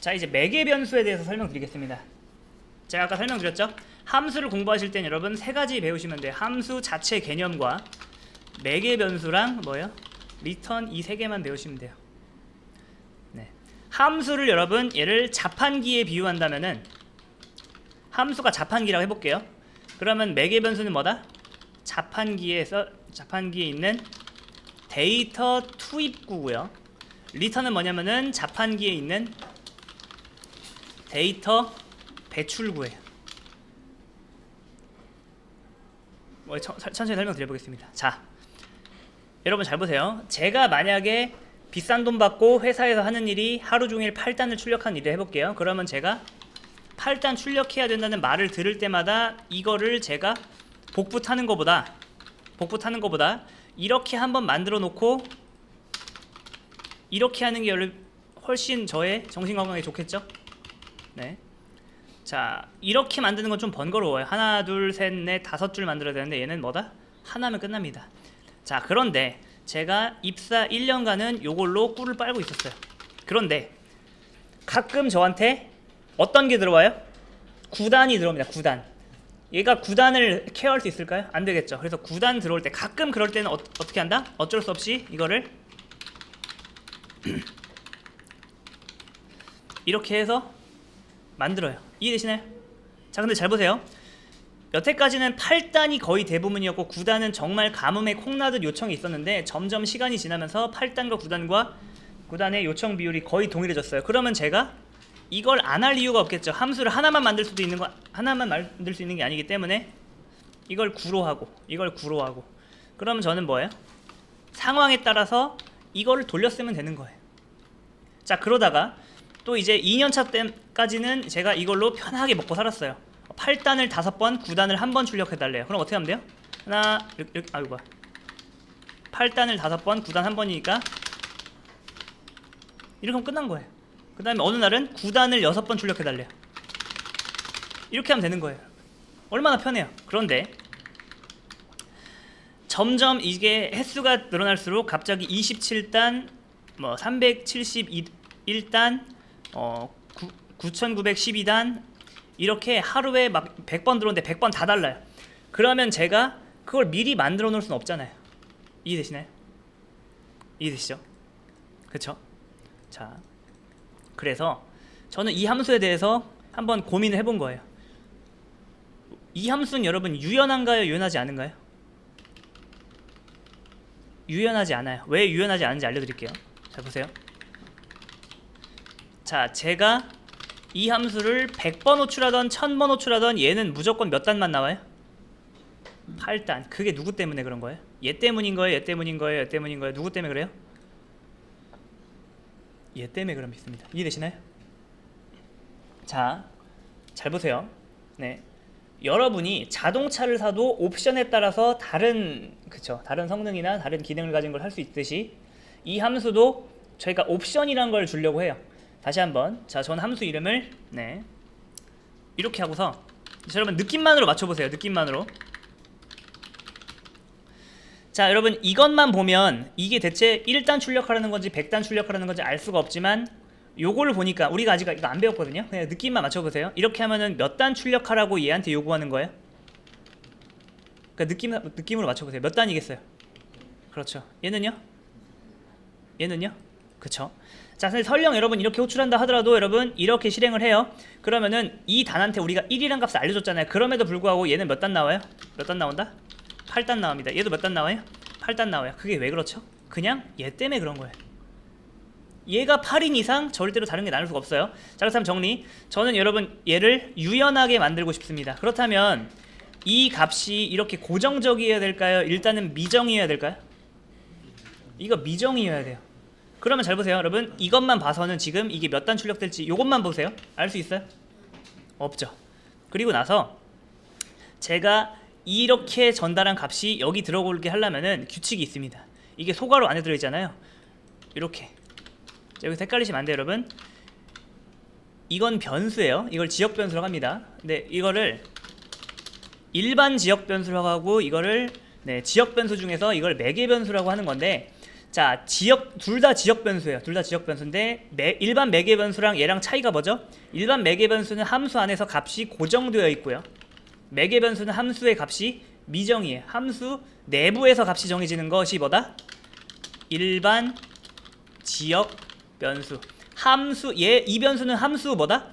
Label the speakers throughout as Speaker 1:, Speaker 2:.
Speaker 1: 자 이제 매개 변수에 대해서 설명드리겠습니다. 제가 아까 설명드렸죠? 함수를 공부하실 땐 여러분 세 가지 배우시면 돼요. 함수 자체 개념과 매개 변수랑 뭐요? 리턴 이 세 개만 배우시면 돼요. 네. 함수를 여러분 얘를 자판기에 비유한다면은 함수가 자판기라고 해볼게요. 그러면 매개 변수는 뭐다? 자판기에서 자판기에 있는 데이터 투입구고요. 리턴은 뭐냐면은 자판기에 있는 데이터 배출구예요. 뭐 천- 천천히 설명 드려보겠습니다. 자, 여러분 잘 보세요. 제가 만약에 비싼 돈 받고 회사에서 하는 일이 하루 종일 8단을 출력한 일을 해볼게요. 그러면 제가 8단 출력해야 된다는 말을 들을 때마다 이거를 제가 복부 타는 것보다 복부 타는 것보다 이렇게 한번 만들어 놓고 이렇게 하는 게 훨씬 저의 정신 건강에 좋겠죠? 네. 자, 이렇게 만드는 건 좀 번거로워요. 하나, 둘, 셋, 넷, 다섯 줄 만들어야 되는데 얘는 뭐다? 하나면 끝납니다. 자, 그런데 제가 입사 1년간은 요걸로 꿀을 빨고 있었어요. 그런데 가끔 저한테 어떤 게 들어와요? 9단이 들어옵니다. 9단. 얘가 9단을 케어할 수 있을까요? 안 되겠죠. 그래서 9단 들어올 때 가끔 그럴 때는 어, 어떻게 한다? 어쩔 수 없이 이거를 이렇게 해서 만들어요. 이해되시나요? 자, 근데 잘 보세요. 여태까지는 8단이 거의 대부분이었고 9단은 정말 가뭄에 콩나듯 요청이 있었는데 점점 시간이 지나면서 8단과 9단과 9단의 요청 비율이 거의 동일해졌어요. 그러면 제가 이걸 안 할 이유가 없겠죠. 함수를 하나만 만들 수도 있는 거 하나만 만들 수 있는 게 아니기 때문에 이걸 구로 하고 이걸 구로 하고 그러면 저는 뭐예요? 상황에 따라서 이거를 돌렸으면 되는 거예요. 자, 그러다가 또 이제 2년차 때까지는 제가 이걸로 편하게 먹고 살았어요. 8단을 5번, 9단을 한 번 출력해 달래요. 그럼 어떻게 하면 돼요? 하나, 이렇게, 이렇게 아이고. 8단을 5번, 9단 한 번이니까 이렇게 하면 끝난 거예요. 그 다음에 어느 날은 9단을 6번 출력해 달래요. 이렇게 하면 되는 거예요. 얼마나 편해요. 그런데 점점 이게 횟수가 늘어날수록 갑자기 27단, 뭐 371단, 어 9912단 이렇게 하루에 막 100번 들어오는데 100번 다 달라요. 그러면 제가 그걸 미리 만들어 놓을 수는 없잖아요. 이해되시나요? 이해되시죠? 그쵸? 자, 그래서 저는 이 함수에 대해서 한번 고민을 해본 거예요. 이 함수는 여러분 유연한가요? 유연하지 않은가요? 유연하지 않아요. 왜 유연하지 않은지 알려드릴게요. 자 보세요. 자 제가 이 함수를 100번 호출하던 1000번 호출하던 얘는 무조건 몇 단만 나와요? 8단. 그게 누구 때문에 그런 거예요? 얘 때문인 거예요? 얘 때문인 거예요? 얘 때문인 거예요? 누구 때문에 그래요? 얘 때문에 그럼 믿습니다. 이해되시나요? 자, 잘 보세요. 네. 여러분이 자동차를 사도 옵션에 따라서 다른 그쵸 다른 성능이나 다른 기능을 가진 걸 할 수 있듯이 이 함수도 저희가 옵션이란 걸 주려고 해요. 다시 한번 자, 전 함수 이름을 네 이렇게 하고서 자, 여러분 느낌만으로 맞춰보세요. 느낌만으로. 자, 여러분 이것만 보면 이게 대체 1단 출력하라는 건지 100단 출력하라는 건지 알 수가 없지만 요거를 보니까 우리가 아직 이거 안 배웠거든요. 그냥 느낌만 맞춰보세요. 이렇게 하면은 몇 단 출력하라고 얘한테 요구하는 거예요? 그러니까 느낌 느낌으로 맞춰보세요. 몇 단이겠어요? 그렇죠. 얘는요? 얘는요? 그렇죠. 자, 설령 여러분 이렇게 호출한다 하더라도 여러분 이렇게 실행을 해요. 그러면은 이 단한테 우리가 1이란 값을 알려줬잖아요. 그럼에도 불구하고 얘는 몇 단 나와요? 몇 단 나온다? 8단 나옵니다. 얘도 몇 단 나와요? 8단 나와요. 그게 왜 그렇죠? 그냥 얘 때문에 그런 거예요. 얘가 8인 이상 절대로 다른 게 나눌 수가 없어요. 자, 그렇다면 정리. 저는 여러분 얘를 유연하게 만들고 싶습니다. 그렇다면 이 값이 이렇게 고정적이어야 될까요? 일단은 미정이어야 될까요? 이거 미정이어야 돼요. 그러면 잘 보세요, 여러분. 이것만 봐서는 지금 이게 몇 단 출력될지 이것만 보세요. 알 수 있어요? 없죠. 그리고 나서 제가 이렇게 전달한 값이 여기 들어오게 하려면은 규칙이 있습니다. 이게 소괄호 안에 들어 있잖아요. 이렇게 자, 여기서 헷갈리시면 안 돼요, 여러분. 이건 변수예요. 이걸 지역 변수라고 합니다. 근데 이거를 일반 지역 변수라고 하고 이거를 네, 지역 변수 중에서 이걸 매개 변수라고 하는 건데 자 지역 둘 다 지역 변수예요. 둘 다 지역 변수인데 매, 일반 매개 변수랑 얘랑 차이가 뭐죠? 일반 매개 변수는 함수 안에서 값이 고정되어 있고요. 매개 변수는 함수의 값이 미정이에요. 함수 내부에서 값이 정해지는 것이 뭐다? 일반 지역 변수. 함수 얘 이 변수는 함수 뭐다?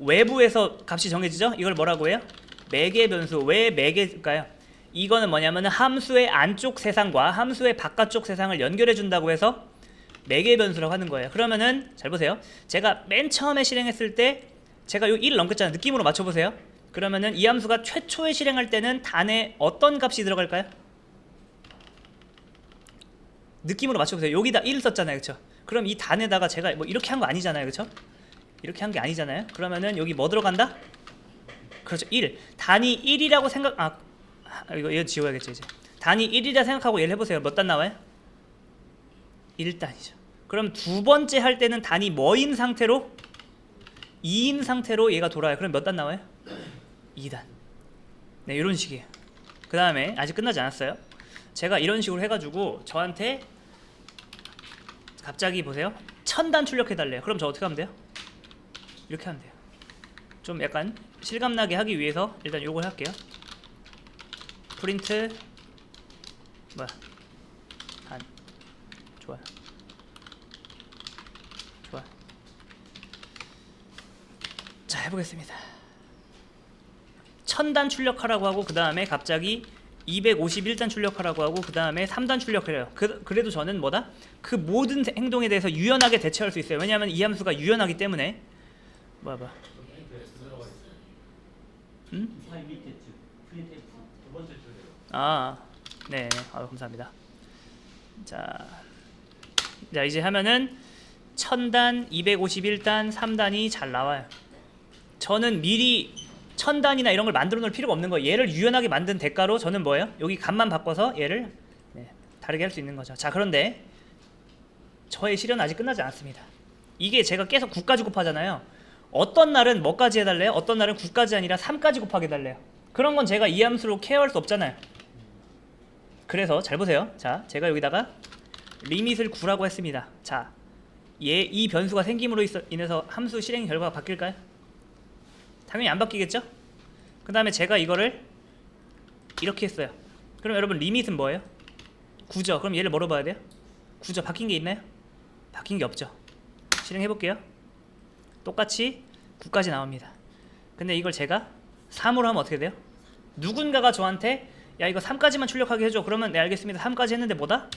Speaker 1: 외부에서 값이 정해지죠? 이걸 뭐라고 해요? 매개 변수. 왜 매개일까요? 이거는 뭐냐면은 함수의 안쪽 세상과 함수의 바깥쪽 세상을 연결해 준다고 해서 매개 변수라고 하는 거예요. 그러면은 잘 보세요. 제가 맨 처음에 실행했을 때 제가 요1 넘겼잖아요. 느낌으로 맞춰 보세요. 그러면은 이 함수가 최초에 실행할 때는 단에 어떤 값이 들어갈까요? 느낌으로 맞춰 보세요. 여기다 1 썼잖아요. 그렇죠? 그럼 이 단에다가 제가 뭐 이렇게 한 거 아니잖아요. 그렇죠? 이렇게 한 게 아니잖아요. 그러면은 여기 뭐 들어간다? 그렇죠. 1. 단위 1이라고 생각 아 아, 이거 이거 지워야겠죠 이제. 단위 1이라 생각하고 얘를 해보세요. 몇 단 나와요? 1단이죠. 그럼 두 번째 할 때는 단위 뭐인 상태로? 2인 상태로 얘가 돌아요. 그럼 몇 단 나와요? 2단. 네 이런 식이에요. 그 다음에 아직 끝나지 않았어요. 제가 이런 식으로 해가지고 저한테 갑자기 보세요. 천단 출력해달래요. 그럼 저 어떻게 하면 돼요? 이렇게 하면 돼요. 좀 약간 실감나게 하기 위해서 일단 요걸 할게요 프린트? 뭐야? 단. 좋아요. 좋아 자 해보겠습니다. 천단 출력하라고 하고 그 다음에 갑자기 251단 출력하라고 하고 그 다음에 3단 출력해요. 그, 그래도 저는 뭐다? 그 모든 행동에 대해서 유연하게 대처할 수 있어요. 왜냐하면 이 함수가 유연하기 때문에. 뭐야 뭐야? 음? 아, 네, 아, 감사합니다. 자, 자 이제 하면은 천단, 251단, 3단이 잘 나와요. 저는 미리 천단이나 이런 걸 만들어 놓을 필요가 없는 거예요. 얘를 유연하게 만든 대가로 저는 뭐예요? 여기 값만 바꿔서 얘를 네, 다르게 할 수 있는 거죠. 자, 그런데 저의 실현은 아직 끝나지 않았습니다. 이게 제가 계속 9까지 곱하잖아요. 어떤 날은 뭐까지 해달래요? 어떤 날은 9까지 아니라 3까지 곱하게 해달래요. 그런 건 제가 이 함수로 케어할 수 없잖아요. 그래서 잘 보세요. 자, 제가 여기다가 리밋을 9라고 했습니다. 자, 얘 이 변수가 생김으로 인해서 함수 실행 결과가 바뀔까요? 당연히 안 바뀌겠죠? 그 다음에 제가 이거를 이렇게 했어요. 그럼 여러분 리밋은 뭐예요? 9죠. 그럼 얘를 뭐로 봐야 돼요? 9죠. 바뀐 게 있나요? 바뀐 게 없죠. 실행해 볼게요. 똑같이 9까지 나옵니다. 근데 이걸 제가 3으로 하면 어떻게 돼요? 누군가가 저한테 야 이거 3까지만 출력하게 해줘 그러면 네 알겠습니다 3까지 했는데 뭐다?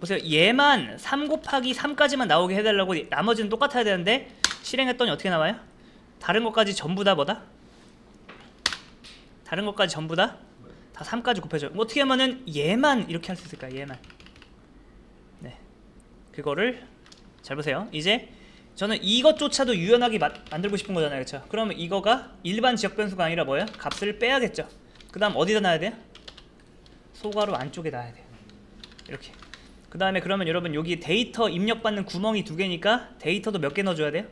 Speaker 1: 보세요 얘만 3 곱하기 3까지만 나오게 해달라고 나머지는 똑같아야 되는데 실행했더니 어떻게 나와요? 다른 것까지 전부 다 뭐다? 다른 것까지 전부 다? 다 3까지 곱해줘요 뭐 어떻게 하면은 얘만 이렇게 할 수 있을까요 얘만 네 그거를 잘 보세요 이제 저는 이것조차도 유연하게 마- 만들고 싶은 거잖아요 그렇죠 그러면 이거가 일반 지역 변수가 아니라 뭐예요? 값을 빼야겠죠 그 다음 어디다 놔야 돼요? 소괄호 안쪽에 놔야 돼요 이렇게 그 다음에 그러면 여러분 여기 데이터 입력받는 구멍이 두 개니까 데이터도 몇 개 넣어줘야 돼요?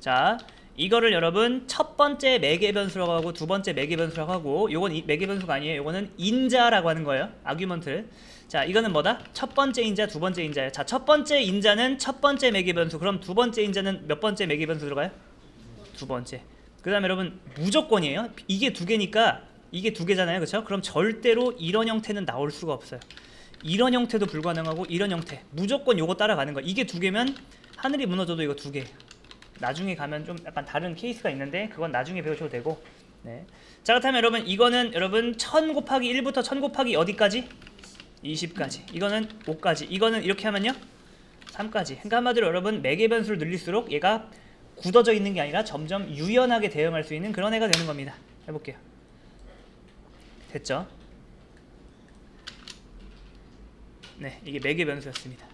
Speaker 1: 자 이거를 여러분 첫 번째 매개 변수라고 하고 두 번째 매개 변수라고 하고 요건 이- 매개 변수가 아니에요. 요거는 인자라고 하는 거예요. 아규먼트 자 이거는 뭐다? 첫 번째 인자 두 번째 인자예요. 자 첫 번째 인자는 첫 번째 매개 변수. 그럼 두 번째 인자는 몇 번째 매개 변수 들어가요? 두 번째. 그 다음에 여러분 무조건이에요. 이게 두 개니까 이게 두 개잖아요. 그렇죠? 그럼 절대로 이런 형태는 나올 수가 없어요. 이런 형태도 불가능하고 이런 형태. 무조건 요거 따라가는 거야 이게 두 개면 하늘이 무너져도 이거 두 개. 나중에 가면 좀 약간 다른 케이스가 있는데 그건 나중에 배우셔도 되고. 네. 자 그렇다면 여러분 이거는 여러분 1000 곱하기 1부터 1000 곱하기 어디까지? 20까지. 이거는 5까지. 이거는 이렇게 하면요. 3까지. 그러니까 한마디로 여러분 매개 변수를 늘릴수록 얘가 굳어져 있는 게 아니라 점점 유연하게 대응할 수 있는 그런 애가 되는 겁니다. 해볼게요. 됐죠? 네 이게 매개 변수였습니다